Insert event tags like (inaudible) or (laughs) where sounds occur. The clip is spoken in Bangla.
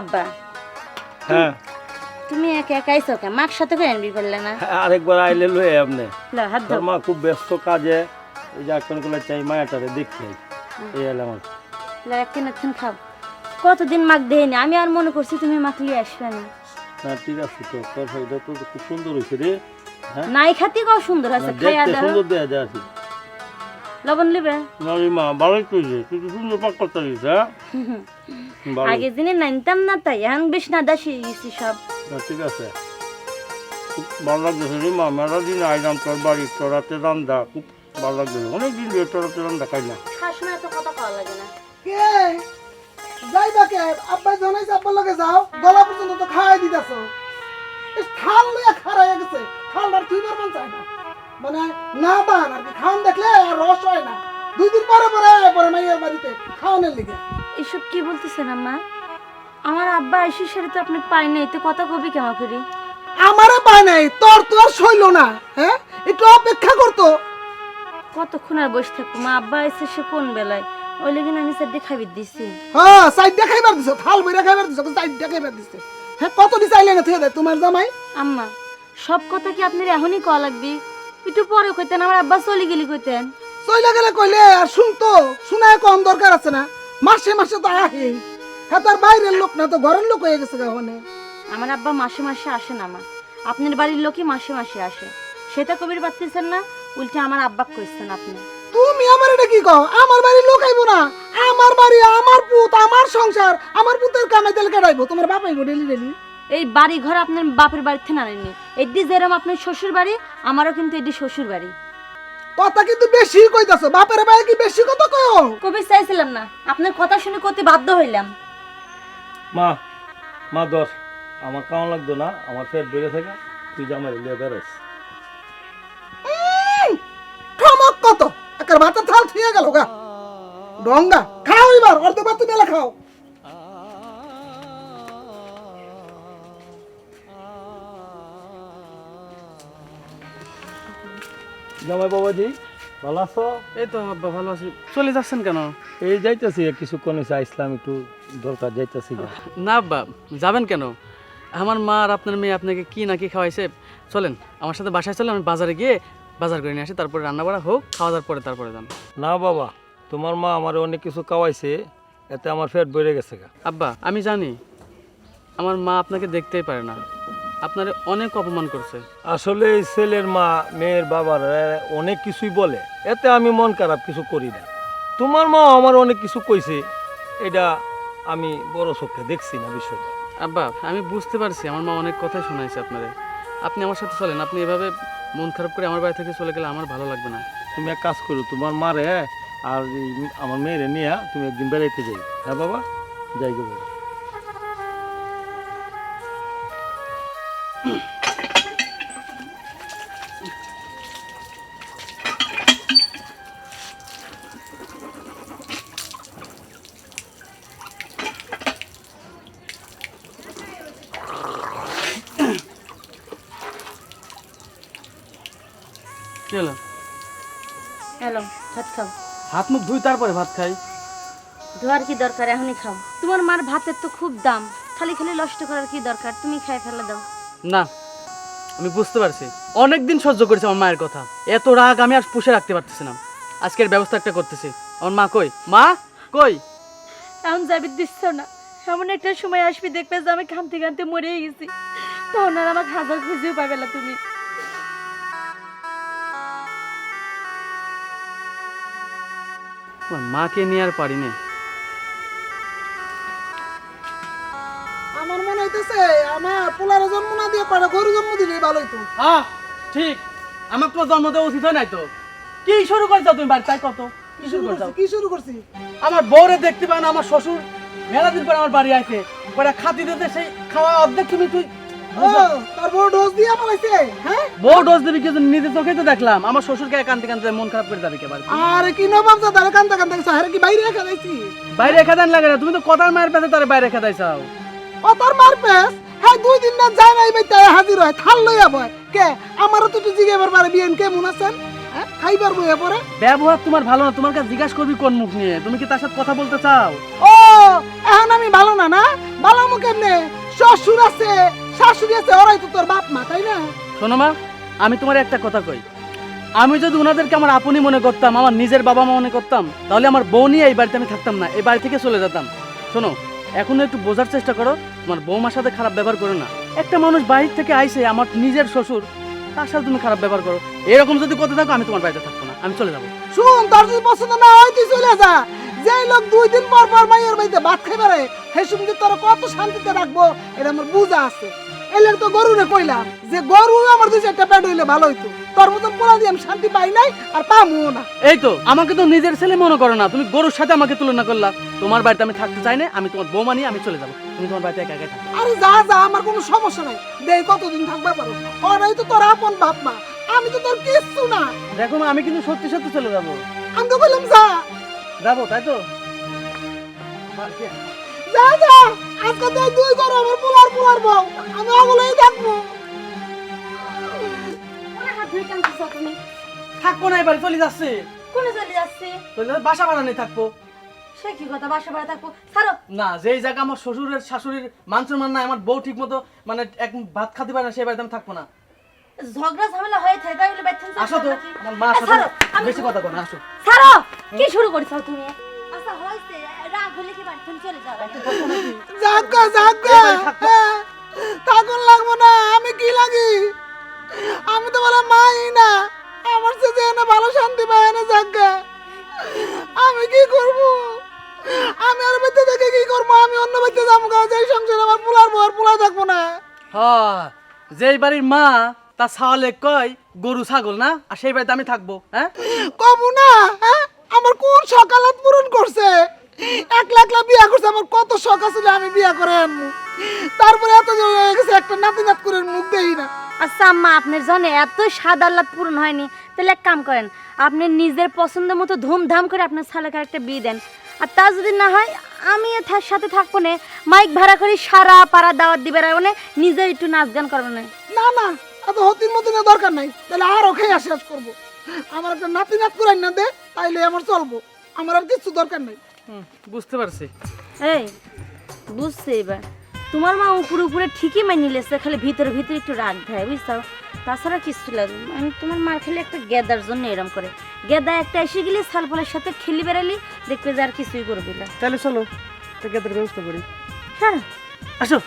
আব্বা। হ্যাঁ। তুমি একা একা আইসো কে মার সাথে আনবি করলে না? আরেকবার আইলে লয়ে আপনি। হাত ধর মা খুব ব্যস্ত কাজে এই যে এখনগুলো চাই মায়াটারে দেখতে। এই এলাম আর কি। লো, একদিন একদিন খাও। কতদিন মাক দেয়নি? আমি আর মনে করছি তুমি মাকলি আসবে না। না ঠিক আছে তো। তোর শরীরটা তো খুব সুন্দর হয়েছে রে। হ্যাঁ? নাই খাতি কও সুন্দর আছে খাইয়া দাও। সুন্দর দেয়া যায়। লবণ লিবে? না মা ভালোই কইছে তুই সুন্দর পাক করতে দিস হ্যাঁ? (laughs) আগে দিনে নাইনতাম না তাই এখন বেশ না দাসি গেছি সব ঠিক আছে। খুব ভালো লাগতেছে রে মা মেলা দিন আইলাম তোর বাড়ি তোর রাতে রান্দা খুব ভালো লাগতেছে। অনেক দিন ধরে তোর রাতে রান্দা খাই না। শাশুড়ি তো কথা কওয়া লাগে না। কে? যাইবা কে আব্বাই জানাইছে আব্বার লগে যাও। গলা পর্যন্ত তো খাওয়াই দিতেছ। থাল লইয়া খারাইয়া গেছে। থালটার তুইবার মন চায় না। মানে না দান আর কি খাওয়ান দেখলে আর রস হয় না। দুই দিন পরে পরে পরে মাইয়ার বাড়িতে খাওয়ানোর লিগে। এসব কি বলতেছেন আম্মা? আমার আব্বা আইসির সাথে তো আপনি পাই নাই তো কথা কবি কেমন করি? আমারে পায় নাই তোর তো আর সইল না হ্যাঁ? একটু অপেক্ষা করতো। কতক্ষণ আর বসে থাকব? মা আব্বা এসে সে কোন বেলায়? ওই লেগে আমি স্যার দেখাবি দিছি। হ্যাঁ সাইডটা খাইবার দিছো থাল বইরা খাইবার দিছো সাইডটা খাইবার দিছে। হ্যাঁ কত দিছে আইলে না দেয় তোমার জামাই? আম্মা সব কথা কি আপনার এখনই কওয়া লাগবি? একটু পরে কইতেন আমার আব্বা চলে গেলি কইতেন। চইলা গেলে কইলে আর শুনতো শোনায় কম দরকার আছে না। মাসে মাসে তো আহে। হ্যাঁ তার বাইরের লোক না তো ঘরের লোক হয়ে গেছে ওখানে আমার আব্বা মাসে মাসে আসে না মা। আপনার বাড়ির লোকই মাসে মাসে আসে। সেটা কবির পারতেছেন না উল্টে আমার আব্বা কইছেন আপনি। তুমি আমার এটা কি কও? আমার বাড়ির লোক আইবো না। আমার বাড়ি আমার পুত আমার সংসার আমার পুতের কামাই তেল কেটাইবো। তোমার বাপ আইবো ডেলি ডেলি। এই বাড়ি ঘর আপনার বাপের বাড়িতে না নেননি এদি যেরকম আপনার শ্বশুর বাড়ি আমারও কিন্তু এদি শ্বশুর বাড়ি। কথা কিন্তু বেশি কইতাছো বাপের ভাই কি বেশি কথা কও কবি চাইছিলাম না আপনার কথা শুনে কতে বাধ্য হইলাম। মা মা দশ আমার কেমন লাগতো না আমার পেট বেড়ে থাকে তুই জামাই লিয়ে বেরোস ঠমক কত? একার ভাতের থাল থুয়ে গেল গা। ডঙ্গা খাও এবার অর্ধ ভাত তুমি খাও। জামাই বাবাজি ভালো আছো? এই তো আব্বা ভালো আছি। চলে যাচ্ছেন কেন? এই যাইতেছি কিছুক্ষণ হয়েছে আসলাম একটু দরকার যাইতেছি না আব্বা যাবেন কেন? আমার মা আর আপনার মেয়ে আপনাকে কি না কি খাওয়াইছে চলেন আমার সাথে বাসায় চলেন আমি বাজারে গিয়ে বাজার করে নিয়ে আসি তারপরে রান্না বাড়া হোক খাওয়া দাওয়ার পরে তারপরে যান। না বাবা তোমার মা আমার অনেক কিছু খাওয়াইছে এতে আমার পেট বেড়ে গেছে আব্বা আমি জানি আমার মা আপনাকে দেখতেই পারে না। আপনারে অনেক অপমান করছে। আসলে এই ছেলের মা মেয়ের বাবার অনেক কিছুই বলে এতে আমি মন খারাপ কিছু করি না। তোমার মা আমার অনেক কিছু কইছে এটা আমি বড় চোখে দেখছি না বিষয়টা। আব্বা আমি বুঝতে পারছি আমার মা অনেক কথাই শোনাইছে আপনারে। আপনি আমার সাথে চলেন আপনি এভাবে মন খারাপ করে আমার বাড়ি থেকে চলে গেলে আমার ভালো লাগবে না। তুমি এক কাজ করো তোমার মারে আর আমার মেয়েরে নিয়ে তুমি একদিন বেড়াইতে যাই। হ্যাঁ বাবা? যাই গো বাবা। হ্যালো ভাত খাও। হাত মুখ ধুই তারপরে ভাত খাই। ধোয়ার কি দরকার? এখনই খাও। তোমার মার ভাতের তো খুব দাম। খালি খালি নষ্ট করার কি দরকার? তুমি খাই ফেলে দাও। না আমি বুঝতে পারছি। অনেক দিন সহ্য করেছি আমার মায়ের কথা। এত রাগ আমি আর পুষে রাখতে পারতেছি না। আজকের ব্যবস্থা একটা করতেছি। আমার মা কই? মা কই? এখন যাবি দিচ্ছ না। এমন একটা সময় আসবি দেখবে যে আমি কানতে কানতে মরেই গেছি। তখন আর আমাকে হাজার খুঁজেও পাবে না তুমি। আমার মাকে নিয়ে আর পারি না। আমার আমার পোলার জন্ম না দিয়ে পারে গরু জন্ম দিলে ভালো হইতো। হ্যাঁ ঠিক। আমার তো জন্ম দেওয়া উচিত হয় নাই তো। কি শুরু করছ তুমি বাড়ি তাই কত? কি শুরু করছ? কি শুরু করছি? আমার বউরে দেখতে পায় না আমার শ্বশুর। মেলা দিন পরে আমার বাড়ি আছে পরে খাতি দিতে সেই খাওয়া অর্ধেক তুমি তুই তার বড় ডোজ দিয়ে পালাইছে হ্যাঁ? বউ ডোজ দিবি কিন্তু নিজে চোখে তো দেখলাম। আমার শ্বশুরকে কানতে কানতে মন খারাপ করে যাবে কেবার আরে কি দাদা কি বাইরে রেখে দিয়েছি বাইরে রেখে দেন লাগে না। তুমি তো কথার মায়ের পেছে তারে বাইরে রেখে দাইছাও ও তোর মার পেস? হ্যাঁ দুই দিন না যায় নাই ভাই তাই হাজির হয় থাল লইয়া বয়। কে? আমারও তো তুই জিগাইবার পারে বিয়েন কেমন আছেন? হ্যাঁ খাইবার বইয়া পরে। ব্যবহার তোমার ভালো না তোমার কাছে জিজ্ঞাসা করবি কোন মুখ নিয়ে? তুমি কি তার সাথে কথা বলতে চাও? ও এখন আমি ভালো না না? ভালো মুখ কেমনে? শ্বশুর আছে শাশুড়ি আছে ওরাই তো তোর বাপ মা তাই না? শোনো মা আমি তোমার একটা কথা কই। আমি যদি ওনাদেরকে আমার আপনি মনে করতাম আমার নিজের বাবা মা মনে করতাম তাহলে আমার বউ নিয়ে এই বাড়িতে আমি থাকতাম না এই বাড়ি থেকে চলে যেতাম। শোনো এখনও একটু বোঝার চেষ্টা করো, তোমার বৌমার সাথে খারাপ ব্যবহার করো না। একটা মানুষ বাইরে থেকে আইসে আমার নিজের শ্বশুর, তার সাথে তুমি খারাপ ব্যবহার করো। এরকম যদি করতে থাকো, আমি তোমার বাড়িতে থাকব না, আমি চলে যাব। শুন, তোর যদি পছন্দ না হয়, তুই চলে যা। যে লোক দুই দিন পর পর মাইয়ের বাড়িতে ভাত খাই পারে সেই সঙ্গে তোর কত শান্তিতে রাখব, এটা আমার বুঝা আছে। এলে তো গরু রে কইলাম, যে গরু আমার দুই চারটা পেট হইলে ভালো হইতো। তোর মতন পোলা দিয়ে আমি শান্তি পাই নাই আর পামুও না। এই তো আমাকে তো নিজের ছেলে মনে করো না। তুমি গরুর সাথে আমাকে তুলনা করলা। তোমার বাড়িতে আমি থাকতে চাই না আমি তোমার বৌমা নিয়ে আমি চলে যাব। তুমি তোমার বাড়িতে একা একা থাকো। আরে যা যা আমার কোনো সমস্যা নাই। দেই কতদিন থাকবা পারো? ওরাই তো তোর আপন বাপ মা। আমি তো তোর কিচ্ছু না। দেখো মা আমি কিন্তু সত্যি সত্যি চলে যাব। আমি তো বললাম যা। যাব তাই তো? যা যা। আজকে তুই দুই করো আমার পোলার পোলার বউ। আমি ওগুলোই থাকব। কোনে হাত ধরে তুমি? থাকব না এবার চলে যাচ্ছে। কোনে চলে যাচ্ছে? চলে যাচ্ছে, বাসা বানানি থাকব। সে কি কথা বাসা বাড়া থাকব? ছাড়ো। না যেই জায়গা আমার শ্বশুরের শাশুড়ির মান সম্মান নাই আমার বউ ঠিক মতো মানে এক ভাত খাতে পারে না সেই বাড়িতে আমি থাকব না। ঝগড়া ঝামেলা হয়ে থাকে তাই বলে বাইতে আসো তো আমার মা ছাড়ো। আমি বেশি কথা বলো আসো। ছাড়ো! কি শুরু করেছ তুমি? আচ্ছা হইছে রাগ হলে কি বাড়ি চলে যাও? জাগা জাগা হ্যাঁ, থাকুন লাগবো না আমি কি লাগি? আমি তো বলে মাই না আমার সাথে এনে ভালো শান্তি পায় না জাগা আমি কি করব? আমি আর বাড়িতে থেকে কি করব? আমি অন্য বাড়িতে যাব গা যেই সংসার আমার পোলার বর পোলা থাকব না। হ্যাঁ যেই বাড়ির মা তা ছাওয়ালে কয় গরু ছাগল না? আর সেই বাড়িতে আমি থাকব হ্যাঁ? কবু না হ্যাঁ? আমার কোন সকালাত পূরণ করছে? এক লাখ লাখ বিয়া করছে আমার কত শখ আছিল আমি বিয়া করে আনব। তারপরে এত জোর হয়ে গেছে একটা নাতি নাত করে মুখ দেই না। আচ্ছা আম্মা আপনার জন্য এত স্বাদ আহ্লাদ পূরণ হয়নি। তাহলে এক কাম করেন আপনি নিজের পছন্দ মতো ধুমধাম করে আপনার ছেলেকে একটা বিয়ে দেন। আর তা যদি না হয় আমি এর সাথে থাকব না। মাইক ভাড়া করে সারা পাড়া দাওয়াত দিবে মানে নিজে একটু নাচ গান করব না। না না এত হতির মতো না দরকার নাই। তাহলে আরও খেয়ে শেষ করব। আমার একটা নাতি নাত করে না দে তাইলে আমার চলবো। আমার আর কিছু দরকার নাই। হুম, বুঝতে পারছি। এই বুঝছি এবার। তোমার মা উপরে উপরে ঠিকই মানি লেছে খালি ভিতরে ভিতরে একটু রাগ দেয় বুঝছ? তাছাড়া কিছু লাগে আমি তোমার মার খেলে একটা গেদার জন্য এরম করে। গেদা একটা এসে গেলে সালফলের সাথে খেলি বেড়ালি দেখবে যে আর কিছুই করবি না। তাহলে চলো গেদার ব্যবস্থা করি। হ্যাঁ। আসো।